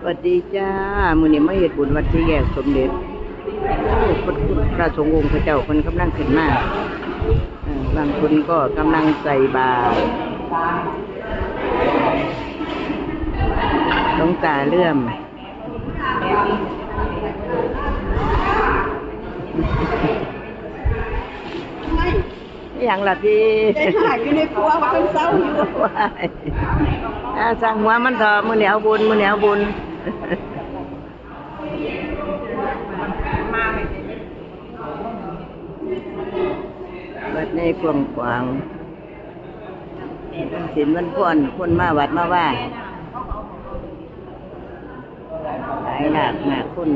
สวัสดีจ้ามื้อนี้มาเฮ็ดบุญวัดที่แยกสมเด็จโอ้พระคุณพระสงฆ์องค์พระเจ้าเพิ่นกำลังขึ้นมาเออบางคนก็กำลังใส่บาตรหลวงตาเลื่อมไม่อหย่างล่ะพี่ใจหายอยู่ในครัวว่าเป็นเศร้าอยู่ว้ายอ่า สั่งหัวมันเถอะมื้อนี้เอาบุญมื้อนี้เอาบุญวัดในกวงกวางศิลวันพ่นคนมาวัดมาว่าหลายหลากหนาคน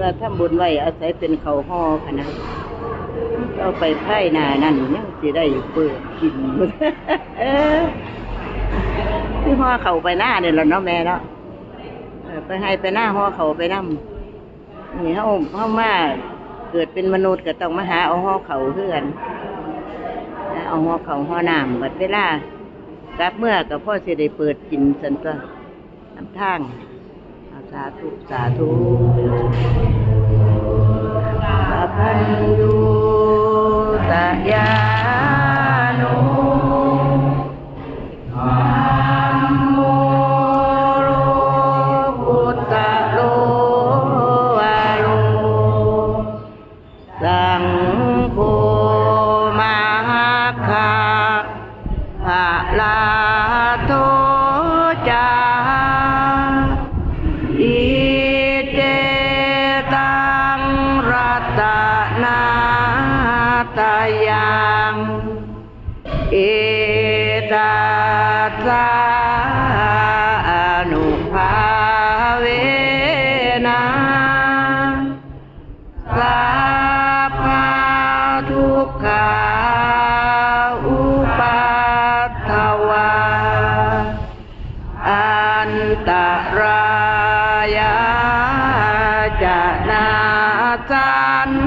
ว่าทำบุญไว้อาศัยเป็นเขาห่อค่ะนะเอาไปไพ่นานั่นยังสิได้เปิดกินเออที่ห่อเขาไปหน้าเนี่ยแหละเนาะแม่เนาะไปให้ไปหน้าห่อเขาไปนั่นี่เขาเขามาเกิดเป็นมนุษย์ก็ต้องมาหาเอาห่อเขาเพื่อนเอาห่อเขาห่อน้ำบัดเวลากลับเมื่อกับพ่อเสิได้เปิดกินสันตัวน้ำทาง สาธุ สาธุ สัง ตรายาจนาจัน